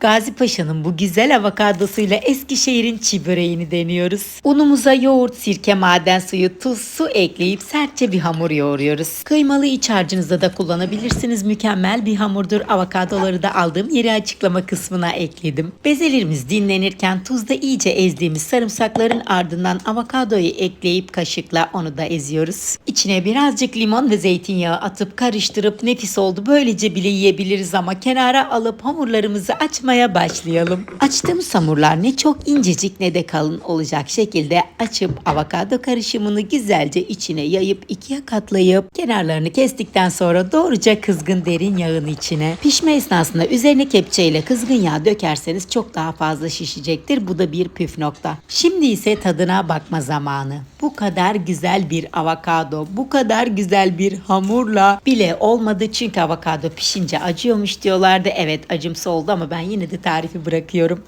Gazi Paşa'nın bu güzel avokadosuyla Eskişehir'in çi böreğini deniyoruz. Unumuza yoğurt, sirke, maden suyu, tuz, su ekleyip sertçe bir hamur yoğuruyoruz. Kıymalı iç harcınızda da kullanabilirsiniz. Mükemmel bir hamurdur. Avokadoları da aldığım yeri açıklama kısmına ekledim. Bezelerimiz dinlenirken tuzda iyice ezdiğimiz sarımsakların ardından avokadoyu ekleyip kaşıkla onu da eziyoruz. İçine birazcık limon ve zeytinyağı atıp karıştırıp nefis oldu. Böylece bile yiyebiliriz ama kenara alıp hamurlarımızı açmaya başlayalım. Açtığımız hamurlar ne çok incecik ne de kalın olacak şekilde açıp avokado karışımını güzelce içine yayıp ikiye katlayıp kenarlarını kestikten sonra doğruca kızgın derin yağın içine pişme esnasında üzerine kepçeyle kızgın yağ dökerseniz çok daha fazla şişecektir. Bu da bir püf nokta. Şimdi ise tadına bakma zamanı. Bu kadar güzel bir avokado, bu kadar güzel bir hamurla bile olmadı çünkü avokado pişince acıyormuş diyorlardı. Evet acımsı oldu ama ben yine de tarifi bırakıyorum.